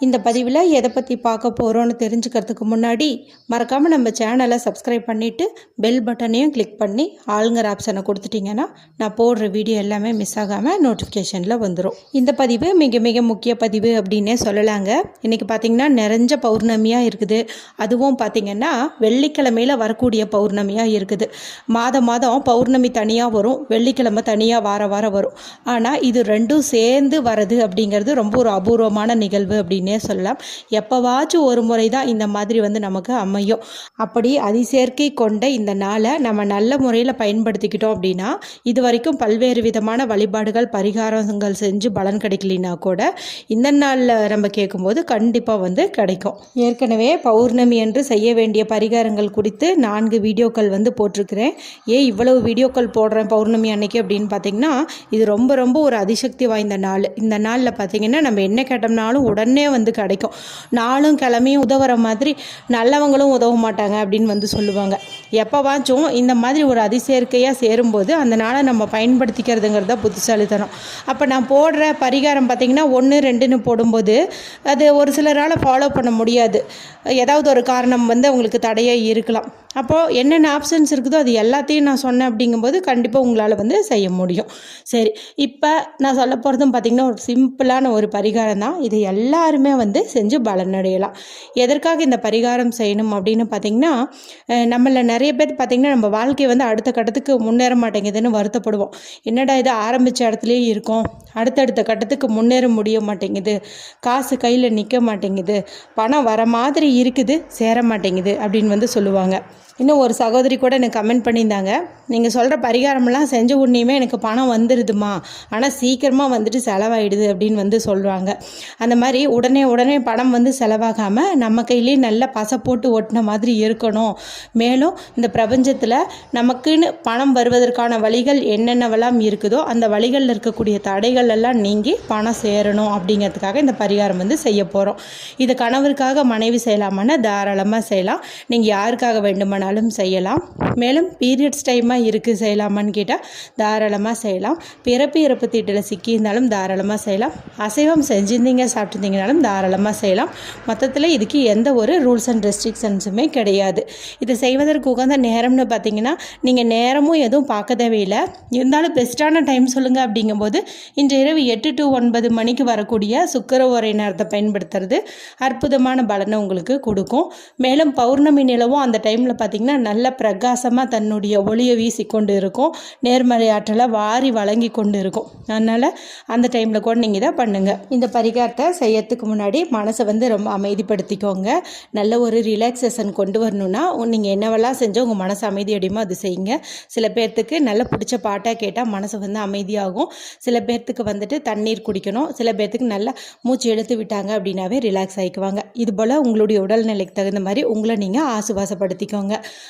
இந்த பதிவில் எதை பற்றி பார்க்க போகிறோன்னு தெரிஞ்சுக்கிறதுக்கு முன்னாடி மறக்காமல் நம்ம சேனலை சப்ஸ்கிரைப் பண்ணிவிட்டு பெல் பட்டனையும் கிளிக் பண்ணி ஆளுங்கிற ஆப்ஷனை கொடுத்துட்டிங்கன்னா நான் போடுற வீடியோ எல்லாமே மிஸ் ஆகாமல் நோட்டிஃபிகேஷனில் வந்துடும் இந்த பதிவு மிக மிக முக்கிய பதிவு அப்படின்னே சொல்லலாங்க. இன்றைக்கி பார்த்திங்கன்னா நிறைஞ்ச பௌர்ணமியாக இருக்குது. அதுவும் பார்த்திங்கன்னா வெள்ளிக்கிழமையில் வரக்கூடிய பௌர்ணமியாக இருக்குது. மாதம் மாதம் பௌர்ணமி தனியாக வரும் வெள்ளிக்கிழமை தனியாக வார வாரம் வரும். ஆனால் இது ரெண்டும் சேர்ந்து வரது அப்படிங்கிறது ரொம்ப ஒரு அபூர்வமான நிகழ்வு அப்படின்னு சொல்லலாம். எப்போவாச்சும் ஒரு முறை தான் இந்த மாதிரி வந்து நமக்கு அமையும். அப்படி அதிசேர்க்கை கொண்ட இந்த நாளை நம்ம நல்ல முறையில் பயன்படுத்திக்கிட்டோம் அப்படின்னா இது வரைக்கும் பல்வேறு விதமான வழிபாடுகள் பரிகாரங்கள் செஞ்சு பலன் கிடைக்கலினா கூட இந்த நாளில் நம்ம கேட்கும்போது கண்டிப்பாக வந்து கிடைக்கும். ஏற்கனவே பௌர்ணமி என்று செய்ய வேண்டிய பரிகாரங்கள் குறித்து நான்கு வீடியோக்கள் வந்து போட்டிருக்கிறேன். ஏன் இவ்வளவு வீடியோக்கள் போடுறேன் பௌர்ணமி அன்னைக்கு அப்படின்னு பார்த்தீங்கன்னா இது ரொம்ப ரொம்ப ஒரு அதிசக்தி வாய்ந்த நாள். இந்த நாளில் பார்த்தீங்கன்னா நம்ம என்ன கேட்டோம்னாலும் உடனே வந்து கிடைக்கும். நாளும் கிழமையும் உதவுற மாதிரி நல்லவங்களும் உதவ மாட்டாங்க அப்படின்னு வந்து சொல்லுவாங்க. எப்போவாச்சும் இந்த மாதிரி ஒரு அதிசேர்க்கையாக சேரும்போது அந்த நாளை நம்ம பயன்படுத்திக்கிறதுங்கிறது தான் புத்திசாலித்தனம். அப்போ நான் போடுற பரிகாரம் பார்த்திங்கன்னா ஒன்று ரெண்டுன்னு போடும்போது அது ஒரு சிலரால் ஃபாலோ பண்ண முடியாது. ஏதாவது ஒரு காரணம் வந்து அவங்களுக்கு தடையாக இருக்கலாம். அப்போது என்னென்ன ஆப்ஷன்ஸ் இருக்குதோ அது எல்லாத்தையும் நான் சொன்னேன் அப்படிங்கும்போது கண்டிப்பாக உங்களால் வந்து செய்ய முடியும். சரி இப்போ நான் சொல்ல போகிறதும் பார்த்திங்கன்னா ஒரு சிம்பிளான ஒரு பரிகாரம் தான். இது எல்லாருமே வந்து செஞ்சு பலனடையலாம். எதற்காக இந்த பரிகாரம் செய்யணும் அப்படின்னு பார்த்திங்கன்னா நம்மள நிறைய பேர் பார்த்திங்கன்னா நம்ம வாழ்க்கை வந்து அடுத்த கட்டத்துக்கு முன்னேற மாட்டேங்குதுன்னு வருத்தப்படுவோம். என்னடா இது ஆரம்பித்த இடத்துலையே இருக்கோம். அடுத்தடுத்த கட்டத்துக்கு முன்னேற முடிய மாட்டேங்குது. காசு கையில் நிற்க மாட்டேங்குது. பணம் வர மாதிரி இருக்குது சேர மாட்டேங்குது அப்படின்னு வந்து சொல்லுவாங்க. இன்னும் ஒரு சகோதரி கூட எனக்கு கமெண்ட் பண்ணியிருந்தாங்க. நீங்கள் சொல்கிற பரிகாரமெல்லாம் செஞ்ச உடனேயுமே எனக்கு பணம் வந்துடுதுமா ஆனால் சீக்கிரமாக வந்துட்டு செலவாயிடுது அப்படின்னு வந்து சொல்கிறாங்க அந்த மாதிரி உடனே உடனே பணம் வந்து செலவாகாமல் நம்ம கையிலேயே நல்ல பசை போட்டு ஒட்டின மாதிரி இருக்கணும். மேலும் இந்த பிரபஞ்சத்தில் நமக்குன்னு பணம் வருவதற்கான வழிகள் என்னென்னவெல்லாம் இருக்குதோ அந்த வழிகளில் இருக்கக்கூடிய தடைகள் எல்லாம் நீங்கி பணம் சேரணும் அப்படிங்கிறதுக்காக இந்த பரிகாரம் வந்து செய்ய போகிறோம் இது கணவருக்காக மனைவி செய்யலாமான்னா தாராளமாக செய்யலாம். நீங்கள் யாருக்காக வேண்டுமானாலும் செய்யலாம். மேலும் பீரியட்ஸ் டைமாக இருக்குது செய்யலாமான்னு கேட்டால் தாராளமாக செய்யலாம். பிறப்பு இறப்பு தீட்டில் சிக்கியிருந்தாலும் தாராளமாக செய்யலாம். அசைவம் செஞ்சிருந்தீங்க சாப்பிட்ருந்தீங்கனாலும் தாராளமாக செய்யலாம். மொத்தத்தில் இதுக்கு எந்த ஒரு ரூல்ஸ் அண்ட் ரெஸ்ட்ரிக்ஷன்ஸுமே கிடையாது. இதை செய்வதற்கு உகந்த நேரம்னு பார்த்தீங்கன்னா நீங்கள் நேரமும் எதுவும் பார்க்க தேவையில்லை. இருந்தாலும் பெஸ்ட்டான டைம் சொல்லுங்கள் அப்படிங்கும்போது இன்று இரவு எட்டு டு ஒன்பது மணிக்கு வரக்கூடிய சுக்கர ஒரே நேரத்தை பயன்படுத்துறது அற்புதமான பலனை உங்களுக்கு கொடுக்கும். மேலும் பௌர்ணமி நிலவும் அந்த டைமில் பார்த்தீங்கன்னா நல்ல பிரகாசமாக தன்னுடைய ஒளியை வீசிக்கொண்டு இருக்கும் நேர்மறை ஆற்றலை வாரி வழங்கி கொண்டு இருக்கும் அதனால் அந்த டைமில் கூட நீங்கள் இதை பண்ணுங்கள் இந்த பரிகாரத்தை செய்யறதுக்கு முன்னாடி மனசை வந்து ரொம்ப அமைதிப்படுத்திக்கோங்க. நல்ல ஒரு ரிலாக்ஸேஷன் கொண்டு வரணும்னா நீங்கள் என்னவெல்லாம் செஞ்சால் உங்கள் மனசு அமைதியடையுமோ அது செய்யுங்க. சில பேர்த்துக்கு நல்ல பிடிச்ச பாட்டாக கேட்டால் மனசு வந்து அமைதியாகும். சில பேர்த்துக்கு வந்துட்டு தண்ணீர் குடிக்கணும். சில பேர்த்துக்கு நல்லா மூச்சு எடுத்து விட்டாங்க அப்படின்னாவே ரிலாக்ஸ் ஆகிக்குவாங்க இது போல் உங்களுடைய உடல்நிலைக்கு தகுந்த மாதிரி உங்களை நீங்கள் ஆசுவாசப்படுத்திக்கோங்க.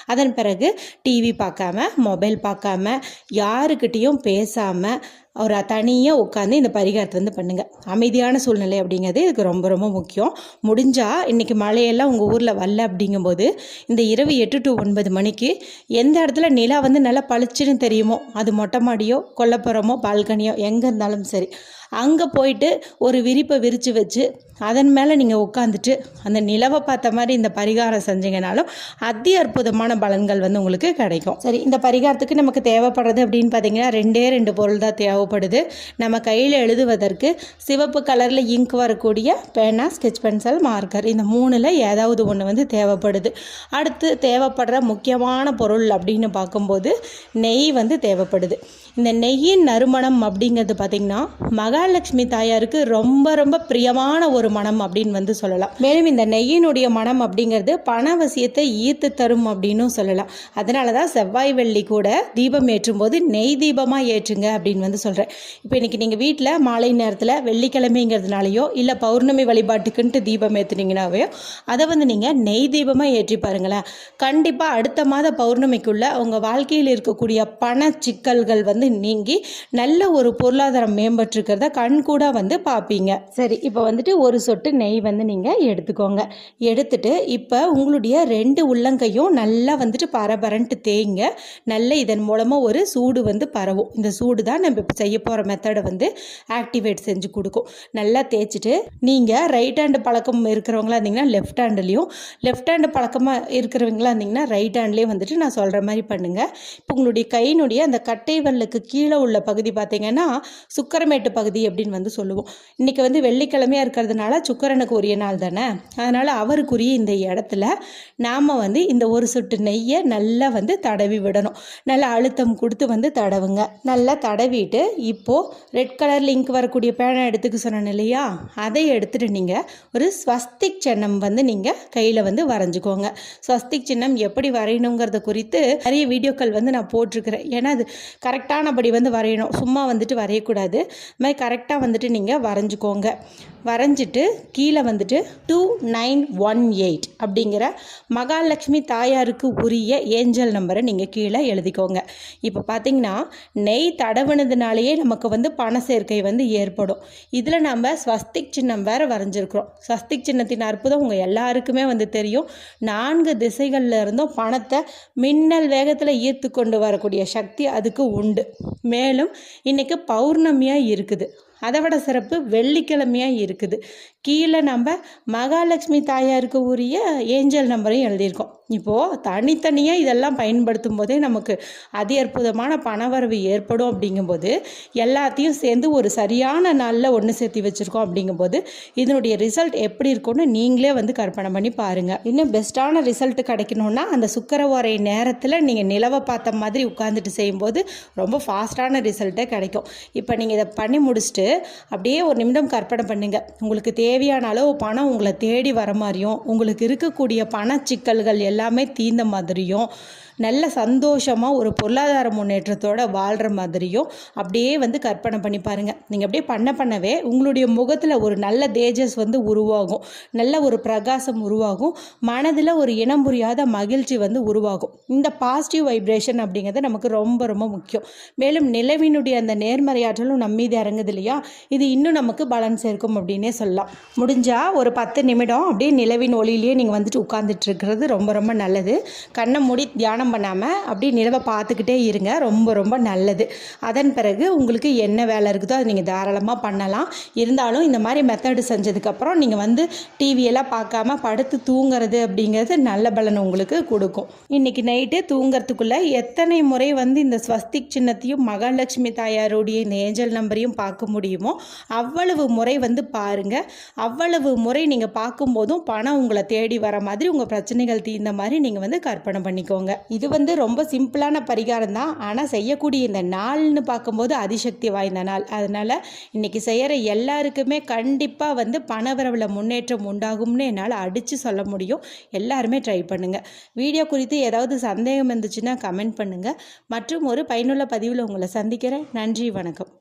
அதன் பிறகு டிவி பார்க்காம மொபைல் பார்க்காம யாருக்கிட்டேயும் பேசாமல் ஒரு தனியாக உட்காந்து இந்த பரிகாரத்தை வந்து பண்ணுங்கள் அமைதியான சூழ்நிலை அப்படிங்கிறது இதுக்கு ரொம்ப ரொம்ப முக்கியம். முடிஞ்சால் இன்றைக்கி மழையெல்லாம் உங்கள் ஊரில் வரல அப்படிங்கும்போது இந்த இரவு எட்டு டு ஒன்பது மணிக்கு எந்த இடத்துல நிலா வந்து நல்லா பளிச்சுன்னு தெரியுமோ அது மொட்டை மாடியோ கொல்லப்புறமோ பால்கனியோ எங்கே இருந்தாலும் சரி அங்கே போயிட்டு ஒரு விரிப்பை விரித்து வச்சு அதன் மேலே நீங்கள் உட்காந்துட்டு அந்த நிலவை பார்த்த மாதிரி இந்த பரிகாரம் செஞ்சீங்கனாலும் அதி அற்புதமான பலன்கள் வந்து உங்களுக்கு கிடைக்கும். சரி இந்த பரிகாரத்துக்கு நமக்கு தேவைப்படுறது அப்படின்னு பார்த்தீங்கன்னா ரெண்டே ரெண்டு பொருள் தான் தேவைப்படுது. நம்ம கையில் எழுதுவதற்கு சிவப்பு கலரில் இங்க் வரக்கூடிய பேனா ஸ்கெச் பென்சில் மார்க்கர் இந்த மூணில் ஏதாவது ஒன்று வந்து தேவைப்படுது. அடுத்து தேவைப்படுற முக்கியமான பொருள் அப்படின்னு பார்க்கும்போது நெய் வந்து தேவைப்படுது. இந்த நெய்யின் நறுமணம் அப்படிங்கிறது பார்த்திங்கன்னா மகாலட்சுமி தாயாருக்கு ரொம்ப ரொம்ப பிரியமான ஒரு மனம் அப்படின்னு வந்து சொல்லலாம். மேலும் இந்த நெய்யினுடைய மனம் அப்படிங்கிறது பணவசியத்தை ஈர்த்து தரும் அப்படின்னும் சொல்லலாம். அதனால தான் செவ்வாய் வெள்ளி கூட தீபம் ஏற்றும் போது நெய் தீபமாக ஏற்றுங்க அப்படின்னு வந்து சொல்கிறேன் இப்போ இன்றைக்கி நீங்கள் வீட்டில் மாலை நேரத்தில் வெள்ளிக்கிழமைங்கிறதுனாலையோ இல்லை பௌர்ணமி வழிபாட்டுக்குன்ட்டு தீபம் ஏற்றுனீங்கன்னாவே அதை வந்து நீங்கள் நெய் தீபமாக ஏற்றி பாருங்களேன். கண்டிப்பாக அடுத்த மாத பௌர்ணமிக்குள்ளே உங்கள் வாழ்க்கையில் இருக்கக்கூடிய பண சிக்கல்கள் வந்து வந்து நீங்கி நல்ல ஒரு பொருளாதாரம் மேம்பட்டுருக்கிறத கண் கூட வந்து பார்ப்பீங்க சரி இப்போ வந்துட்டு ஒரு சொட்டு நெய் வந்து நீங்கள் எடுத்துக்கோங்க. எடுத்துட்டு இப்போ உங்களுடைய ரெண்டு உள்ளங்கையும் நல்லா வந்துட்டு பரபரன்ட்டு தேய்ங்க. நல்ல இதன் மூலமாக ஒரு சூடு வந்து பரவும். இந்த சூடு தான் நம்ம இப்போ செய்ய போகிற மெத்தடை வந்து ஆக்டிவேட் செஞ்சு கொடுக்கும். நல்லா தேய்ச்சிட்டு நீங்கள் ரைட் ஹேண்டு பழக்கம் இருக்கிறவங்களா இருந்தீங்கன்னா லெஃப்ட் ஹேண்டுலேயும் லெஃப்ட் ஹேண்டு பழக்கமாக இருக்கிறவங்களா இருந்தீங்கன்னா ரைட் ஹேண்ட்லேயும் வந்துட்டு நான் சொல்கிற மாதிரி பண்ணுங்கள் இப்போ உங்களுடைய கையினுடைய அந்த கட்டை வரலுக்கு அதுக்கு கீழே உள்ள பகுதி பார்த்தீங்கன்னா சுக்கரமேட்டு பகுதி அப்படின்னு வந்து சொல்லுவோம். இன்றைக்கி வந்து வெள்ளிக்கிழமையாக இருக்கிறதுனால சுக்கரனுக்கு உரிய நாள் தானே? அதனால் அவருக்குரிய இந்த இடத்துல நாம் வந்து இந்த ஒரு சொட்டு நெய்யை நல்லா வந்து தடவி விடணும். நல்லா அழுத்தம் கொடுத்து வந்து தடவுங்க. நல்லா தடவிட்டு இப்போது ரெட் கலர் லிங்க் வரக்கூடிய பேனை எடுத்துக்க சொன்னேன் இல்லையா? அதை எடுத்துகிட்டு நீங்கள் ஒரு ஸ்வஸ்திக் சின்னம் வந்து நீங்கள் கையில் வந்து வரைஞ்சிக்கோங்க. ஸ்வஸ்திக் சின்னம் எப்படி வரையணுங்கிறத குறித்து நிறைய வீடியோக்கள் வந்து நான் போட்டிருக்கிறேன். ஏன்னா அது கரெக்டானபடி வந்து வரையணும். சும்மா வந்துட்டு வரையக்கூடாது. இது மாதிரி கரெக்டாக வந்துட்டு நீங்கள் வரைஞ்சிக்கோங்க. வரைஞ்சிட்டு கீழே வந்துட்டு டூ நைன் ஒன் எயிட் அப்படிங்கிற மகாலட்சுமி தாயாருக்கு உரிய ஏஞ்சல் நம்பரை நீங்கள் கீழே எழுதிக்கோங்க. இப்போ பார்த்தீங்கன்னா நெய் தடவுனதுனாலேயே நமக்கு வந்து பண சேர்க்கை வந்து ஏற்படும். இதில் நம்ம ஸ்வஸ்திக் சின்னம் வேறு வரைஞ்சிருக்கிறோம். ஸ்வஸ்திக் சின்னத்தின் அற்புதம் உங்கள் எல்லாருக்குமே வந்து தெரியும். நான்கு திசைகளில் இருந்தும் பணத்தை மின்னல் வேகத்தில் ஈர்த்து கொண்டு வரக்கூடிய சக்தி அதுக்கு உண்டு. மேலும் இன்றைக்கி பௌர்ணமியாக இருக்குது. அதை விட சிறப்பு வெள்ளிக்கிழமையாக இருக்குது. கீழே நம்ம மகாலட்சுமி தாயாருக்கு உரிய ஏஞ்சல் நம்பரையும் எழுதியிருக்கோம். இப்போது தனித்தனியாக இதெல்லாம் பயன்படுத்தும் போதே நமக்கு அதி அற்புதமான பணவரவு ஏற்படும் அப்படிங்கும்போது எல்லாத்தையும் சேர்ந்து ஒரு சரியான நாளில் ஒன்று சேர்த்து வச்சுருக்கோம் அப்படிங்கும்போது இதனுடைய ரிசல்ட் எப்படி இருக்கும்னு நீங்களே வந்து கற்பனை பண்ணி பாருங்கள் இன்னும் பெஸ்ட்டான ரிசல்ட் கிடைக்கணுன்னா அந்த சுக்கரவாரை நேரத்தில் நீங்கள் நிலவை பார்த்த மாதிரி உட்காந்துட்டு செய்யும்போது ரொம்ப ஃபாஸ்ட்டான ரிசல்ட்டே கிடைக்கும். இப்போ நீங்கள் இதை பண்ணி முடிச்சுட்டு அப்படியே ஒரு நிமிடம் கற்பனை பண்ணுங்கள் உங்களுக்கு தேவையான அளவு பணம் உங்களை தேடி வர மாதிரியும் உங்களுக்கு இருக்கக்கூடிய பண சிக்கல்கள் எல்லாமே தீர்ந்த மாதிரியும் நல்ல சந்தோஷமாக ஒரு பொருளாதார முன்னேற்றத்தோடு வாழ்கிற மாதிரியும் அப்படியே வந்து கற்பனை பண்ணி பாருங்கள் நீங்கள் அப்படியே பண்ண பண்ணவே உங்களுடைய முகத்தில் ஒரு நல்ல தேஜஸ் வந்து உருவாகும். நல்ல ஒரு பிரகாசம் உருவாகும். மனதில் ஒரு இனம் புரியாத மகிழ்ச்சி வந்து உருவாகும். இந்த பாசிட்டிவ் வைப்ரேஷன் அப்படிங்கிறது நமக்கு ரொம்ப ரொம்ப முக்கியம். மேலும் நிலவினுடைய அந்த நேர்மறையாற்றலும் நம்ம மீது இறங்குது இல்லையா? இது இன்னும் நமக்கு பலன் சேர்க்கும் அப்படின்னே சொல்லலாம். முடிஞ்சால் ஒரு பத்து நிமிடம் அப்படியே நிலவின் ஒளியிலேயே நீங்கள் வந்துட்டு உட்காந்துட்டு இருக்கிறது ரொம்ப ரொம்ப நல்லது. கண்ணை மூடி தியானம் தியானம் பண்ணாமல் அப்படி நிலவை பார்த்துக்கிட்டே இருங்க. ரொம்ப ரொம்ப நல்லது. அதன் பிறகு உங்களுக்கு என்ன வேலை இருக்குதோ அதை நீங்கள் தாராளமாக பண்ணலாம். இருந்தாலும் இந்த மாதிரி மெத்தடு செஞ்சதுக்கப்புறம் நீங்கள் வந்து டிவியெல்லாம் பார்க்காம படுத்து தூங்குறது அப்படிங்கிறது நல்ல பலன் உங்களுக்கு கொடுக்கும். இன்றைக்கி நைட்டு தூங்கிறதுக்குள்ளே எத்தனை முறை வந்து இந்த ஸ்வஸ்திக் சின்னத்தையும் மகாலட்சுமி தாயாருடைய இந்த ஏஞ்சல் நம்பரையும் பார்க்க முடியுமோ அவ்வளவு முறை வந்து பாருங்கள் அவ்வளவு முறை நீங்கள் பார்க்கும்போதும் பணம் உங்களை தேடி வர மாதிரி உங்கள் பிரச்சனைகள் தீர்ந்த மாதிரி நீங்கள் வந்து கற்பனை பண்ணிக்கோங்க. இது வந்து ரொம்ப சிம்பிளான பரிகாரம் தான் ஆனால் செய்யக்கூடிய இந்த நாள்னு பார்க்கும்போது அதிசக்தி வாய்ந்த நாள். அதனால் இன்றைக்கி செய்கிற எல்லாருக்குமே கண்டிப்பாக வந்து பணவரவில் முன்னேற்றம் உண்டாகும்னு என்னால் அடித்து சொல்ல முடியும். எல்லாருமே ட்ரை பண்ணுங்கள் வீடியோ குறித்து ஏதாவது சந்தேகம் இருந்துச்சுன்னா கமெண்ட் பண்ணுங்கள் மற்றும் ஒரு பயனுள்ள பதிவில் உங்களை சந்திக்கிறேன். நன்றி வணக்கம்.